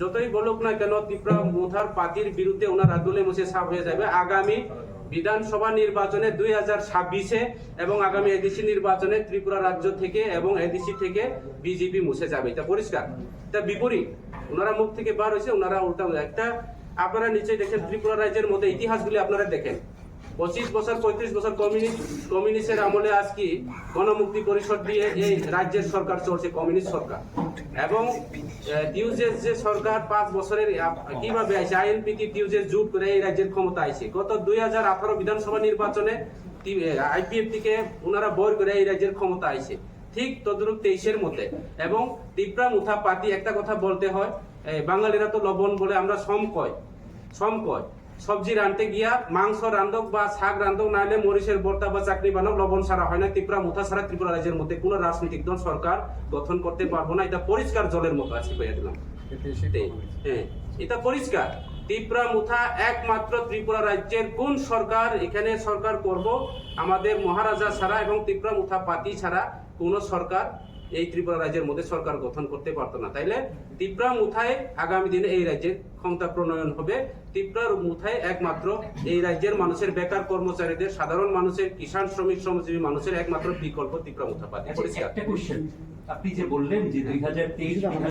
যতই বলুক না কেন ত্রিপুরা মুথার পার্টির বিরুদ্ধে ওনার আদলে মুছে সাফ হয়ে যাবে। আগামী বিধানসভা নির্বাচনে দুই হাজার ছাব্বিশে এবং আগামী এডিসি নির্বাচনে ত্রিপুরা রাজ্য থেকে এবং এডিসি থেকে বিজেপি মুছে যাবে। এটা পরিষ্কার। এটা বিপরীত। ওনারা মুখ থেকে বার হয়েছে, ওনারা উল্টা একটা আপনারা নিচে দেখেন, ত্রিপুরা রাজ্যের মধ্যে ইতিহাসগুলি আপনারা দেখেন। পঁচিশ বছর, পঁয়ত্রিশ বছর কমিউনিস্ট কমিউনিস্টের আমলে আজ কি গণমুক্তি পরিষদ দিয়ে এই রাজ্যের সরকার চলছে কমিউনিস্ট সরকার? এবং টিউজেস যে সরকার পাঁচ বছরের কীভাবে আছে আইএনপি কি টিউজেস জুট করে এই রাজ্যের ক্ষমতা আছে গত দুই হাজার আঠারো বিধানসভা নির্বাচনে আইপিএফ থেকে ওনারা বই করে এই রাজ্যের ক্ষমতা আছে ঠিক তদ্রুপ তেইশের মধ্যে। এবং ত্রিপুরা মুথা পার্টি একটা কথা বলতে হয় বাঙালিরা তো লবণ বলে আমরা সম কয়। সম কয়। সবজি রানতে গিয়া মাংস রান্ধক বা শাক রান্ধক নাহলে মরিচের বর্তা বা চাকরি বানক লবণ সারা হয় না ত্রিপুরা মুথা সারা ত্রিপুরা রাজ্যের মধ্যে কোন রাজনৈতিক দল সরকার গঠন করতে পারব না। এটা পরিষ্কার জলের মতো আছে কইয়া দিলাম। হ্যাঁ, এটা পরিষ্কার ত্রিপুরা মুথা একমাত্র ত্রিপুরা রাজ্যের কোন সরকার এখানে সরকার করব? আমাদের মহারাজা ছাড়া এবং ত্রিপুরা মুথা পাতি ছাড়া কোন সরকার এই ত্রিপুরা রাজ্যের মধ্যে সরকার গঠন করতে পারতো না। তাইলে ত্রিপুরা মুথায় আগামী দিনে এই রাজ্যের ক্ষমতা প্রণয়ন হবে। ত্রিপুরার মুথায় একমাত্র এই রাজ্যের মানুষের বেকার কর্মচারীদের সাধারণ মানুষের কিষাণ শ্রমিক শ্রমজীবী মানুষের একমাত্র বিকল্প ত্রিপুরা মুথা পাতি আচ্ছা, আপনি যে বললেন যে দুই হাজার তেইশ